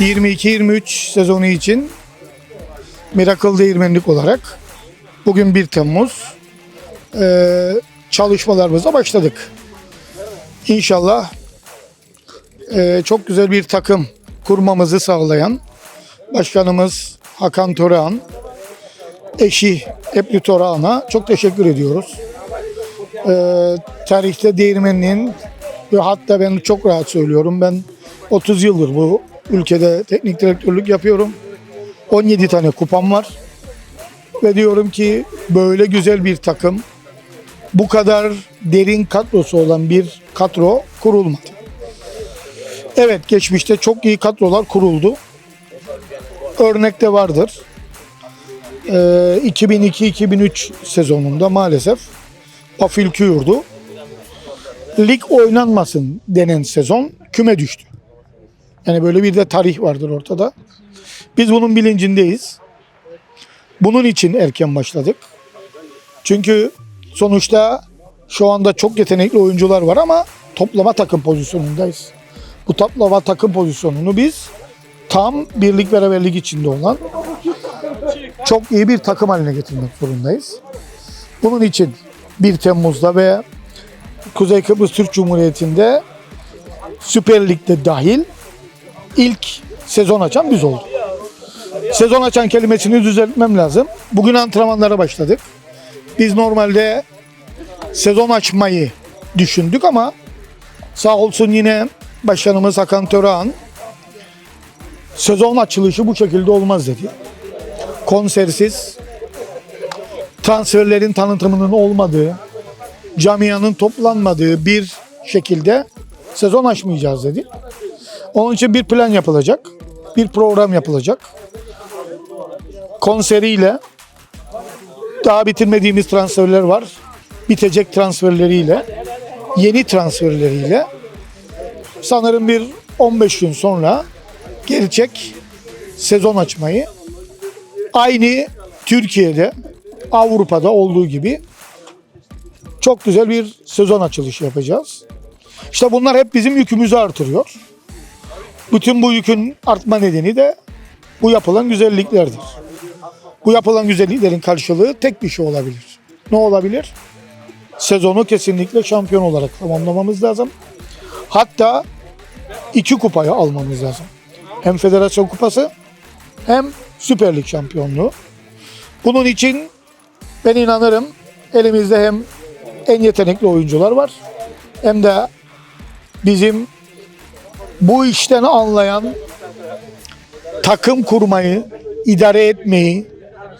22-23 sezonu için Miracle Değirmenlik olarak bugün 1 Temmuz eee, çalışmalarımıza başladık. İnşallah eee, çok güzel bir takım kurmamızı sağlayan Başkanımız Hakan Torahan, eşi Ebru Torahan'a çok teşekkür ediyoruz. Eee, tarihte değirmenliğin ve hatta ben çok rahat söylüyorum ben 30 yıldır bu ülkede teknik direktörlük yapıyorum. 17 tane kupam var. Ve diyorum ki böyle güzel bir takım, bu kadar derin kadrosu olan bir kadro kurulmadı. Evet geçmişte çok iyi kadrolar kuruldu. Örnek de vardır. Ee, 2002-2003 sezonunda maalesef Afil yurdu lig oynanmasın denen sezon küme düştü. Yani böyle bir de tarih vardır ortada. Biz bunun bilincindeyiz. Bunun için erken başladık. Çünkü sonuçta şu anda çok yetenekli oyuncular var ama toplama takım pozisyonundayız. Bu toplama takım pozisyonunu biz tam birlik beraberlik içinde olan çok iyi bir takım haline getirmek zorundayız. Bunun için 1 Temmuz'da ve Kuzey Kıbrıs Türk Cumhuriyeti'nde Süper Lig'de dahil ilk sezon açan biz olduk. Sezon açan kelimesini düzeltmem lazım. Bugün antrenmanlara başladık. Biz normalde sezon açmayı düşündük ama sağ olsun yine başkanımız Hakan Törehan sezon açılışı bu şekilde olmaz dedi. Konsersiz, transferlerin tanıtımının olmadığı, camianın toplanmadığı bir şekilde sezon açmayacağız dedi. Onun için bir plan yapılacak, bir program yapılacak. Konseriyle daha bitirmediğimiz transferler var. Bitecek transferleriyle, yeni transferleriyle sanırım bir 15 gün sonra gerçek sezon açmayı aynı Türkiye'de, Avrupa'da olduğu gibi çok güzel bir sezon açılışı yapacağız. İşte bunlar hep bizim yükümüzü artırıyor. Bütün bu yükün artma nedeni de bu yapılan güzelliklerdir. Bu yapılan güzelliklerin karşılığı tek bir şey olabilir. Ne olabilir? Sezonu kesinlikle şampiyon olarak tamamlamamız lazım. Hatta iki kupayı almamız lazım. Hem Federasyon Kupası hem Süper Lig şampiyonluğu. Bunun için ben inanırım elimizde hem en yetenekli oyuncular var hem de bizim bu işten anlayan takım kurmayı, idare etmeyi,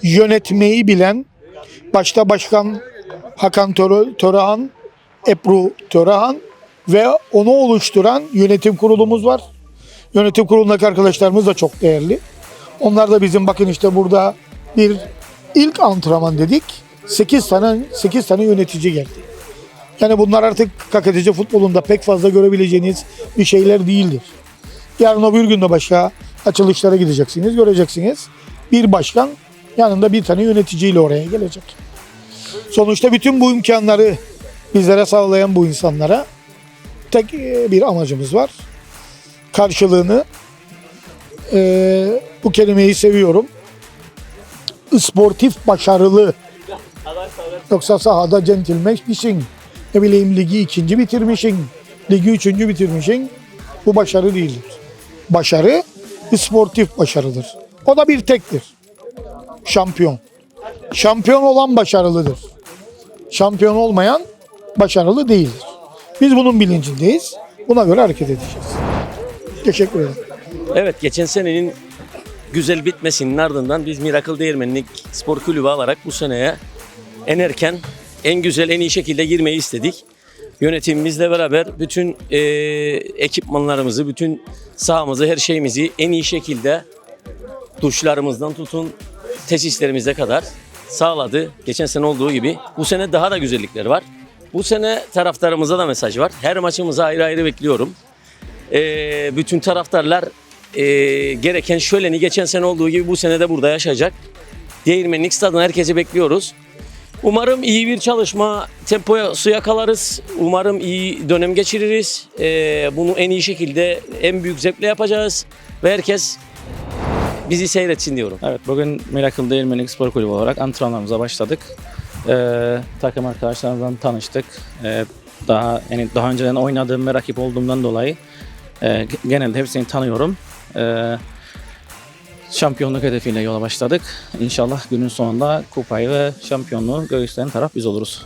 yönetmeyi bilen başta başkan Hakan Töre- Törehan, Ebru Törehan ve onu oluşturan yönetim kurulumuz var. Yönetim kurulundaki arkadaşlarımız da çok değerli. Onlar da bizim bakın işte burada bir ilk antrenman dedik. 8 tane 8 tane yönetici geldi. Yani bunlar artık KKTC futbolunda pek fazla görebileceğiniz bir şeyler değildir. Yarın öbür gün de başka açılışlara gideceksiniz, göreceksiniz. Bir başkan yanında bir tane yöneticiyle oraya gelecek. Sonuçta bütün bu imkanları bizlere sağlayan bu insanlara tek e, bir amacımız var. Karşılığını e, bu kelimeyi seviyorum. Sportif başarılı Yoksa sahada centilmenmişsin. Ne bileyim ligi ikinci bitirmişsin. Ligi üçüncü bitirmişsin. Bu başarı değildir. Başarı sportif başarıdır. O da bir tektir. Şampiyon. Şampiyon olan başarılıdır. Şampiyon olmayan başarılı değildir. Biz bunun bilincindeyiz. Buna göre hareket edeceğiz. Teşekkür ederim. Evet geçen senenin güzel bitmesinin ardından biz Miracle Değirmenlik Spor Kulübü alarak bu seneye en erken, en güzel, en iyi şekilde girmeyi istedik. Yönetimimizle beraber bütün e, ekipmanlarımızı, bütün sahamızı, her şeyimizi en iyi şekilde duşlarımızdan tutun tesislerimize kadar sağladı. Geçen sene olduğu gibi. Bu sene daha da güzellikler var. Bu sene taraftarımıza da mesaj var. Her maçımıza ayrı ayrı bekliyorum. E, bütün taraftarlar e, gereken şöleni geçen sene olduğu gibi bu sene de burada yaşayacak. Değirmenlik stadına herkesi bekliyoruz. Umarım iyi bir çalışma tempoya su yakalarız. Umarım iyi dönem geçiririz. Ee, bunu en iyi şekilde en büyük zevkle yapacağız. Ve herkes bizi seyretsin diyorum. Evet bugün Miracle Değirmenlik Spor Kulübü olarak antrenmanlarımıza başladık. Ee, takım arkadaşlarımızla tanıştık. Ee, daha yani daha önceden oynadığım ve rakip olduğumdan dolayı e, genelde hepsini tanıyorum. Ee, şampiyonluk hedefiyle yola başladık. İnşallah günün sonunda kupayı ve şampiyonluğu göğüsleyen taraf biz oluruz.